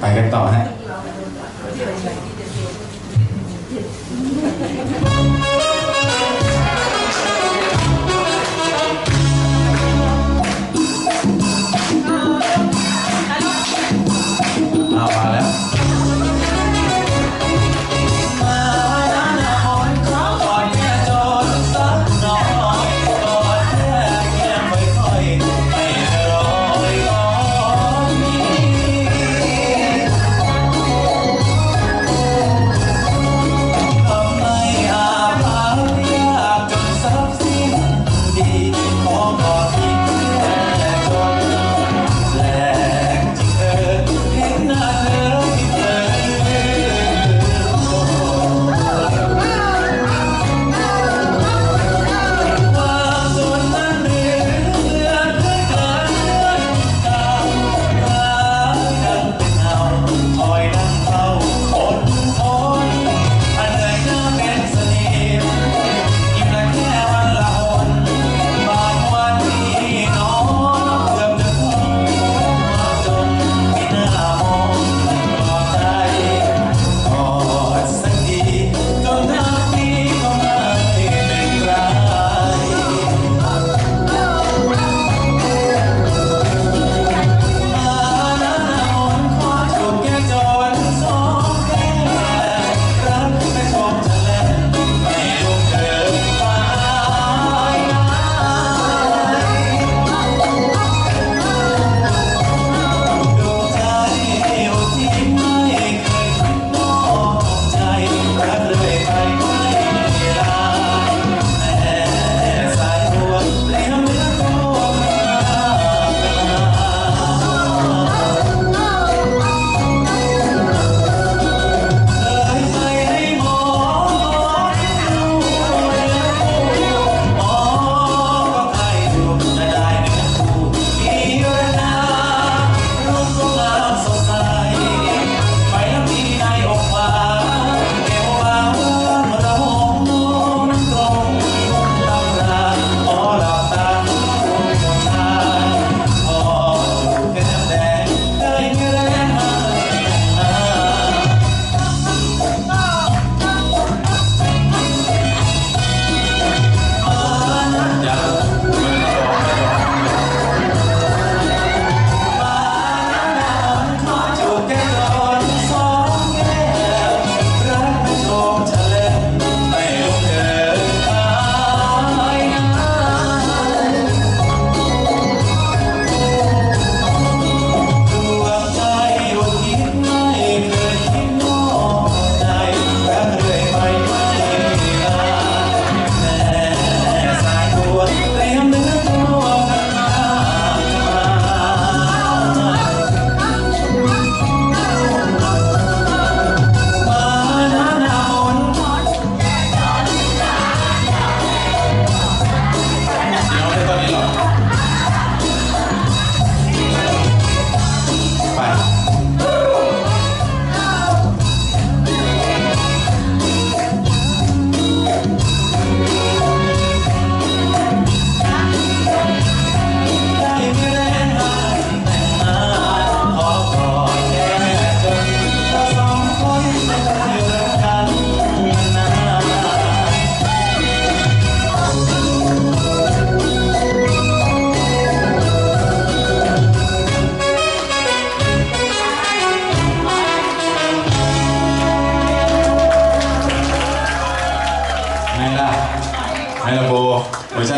ไปกันต่อฮะ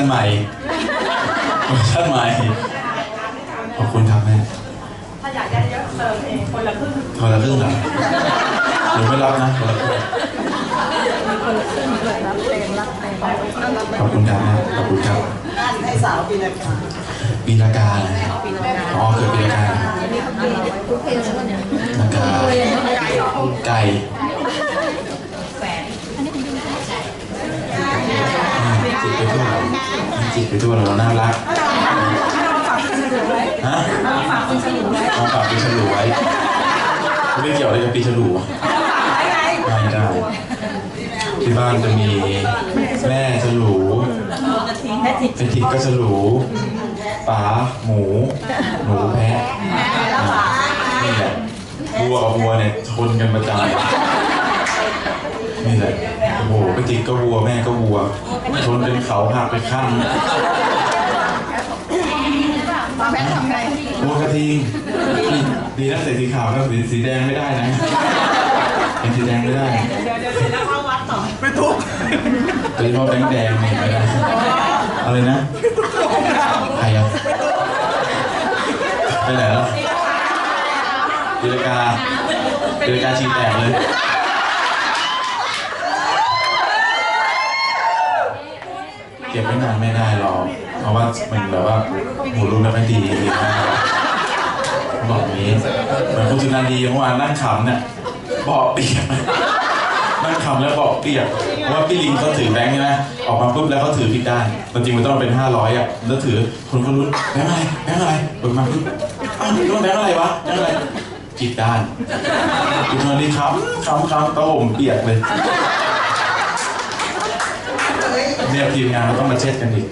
ใหม่เวอร์ชันใหม่ขอบคุณครับแม่ถ้าอยากได้เยอะเติมเองคนละครึ่งคนละครึ่งเหรอหรือไม่รับนะคนละครึ่งขอบคุณครับแม่ขอบคุณครับให้สาวปีละครั้งปีละกาเหรออ๋อเกิดปีละกาละกาไก่จิกไปทั่ว จิกไปทั่วเราน่ารักฮะเอาฝากปีฉลูไว้ไม่เกี่ยวอะไรกับปีฉลูไม่ได้ ที่บ้านจะมีแม่ฉลูแม่จิตเป็นทิดก็ฉลูป๋าหมู หนูแพะนี่แหละแพ้วัวกับวัวเนี่ยชนกันประจำนี่แหละ โอ้โหกระติกก็วัวแม่ก็วัวชนเป็นเขาหักไปข้างแม่ทำไงวัวกระทิงดีนะใส่สีขาวนะสีสีแดงไม่ได้นะเป็นสีแดงไม่ได้ เดี๋ยวเดี๋ยวเสร็จแล้วเข้าวัดต่อไม่ทุกโดยเฉพาะแดงแดงๆเนี่ยไม่ได้อะไรนะใครอะไปไหนแล้วตีลากาตีลากาชีแตกเลย ก็บไว้นานไม่ได้หรอกเพราะว่ามันแบบว่าหูรูไม่ดีบอกนี้เหมือนคุณจุนันดีเมื่อวานนั่งขำเนี่ยบอกเปียกนั่งขำแล้วบอกเปียกเพราะว่าพี่ลิงเขาถือแบงค์ใช่ไหมออกมาปุ๊บแล้วเขาถือผิดได้จริงๆมันต้องเป็นห้าร้อยอะแล้วถือคนก็รู้นแบงค์อะไรแบงค์อะไรเปิดมาปุ๊บอ้าวนี่มันแบงค์อะไรวะแบงค์อะไรผิดด้านคุณจุนันดีครับขำขำตะห่มเปียกเลย เนี่ยทีมงานเราต้องมาเช็ดกันอีก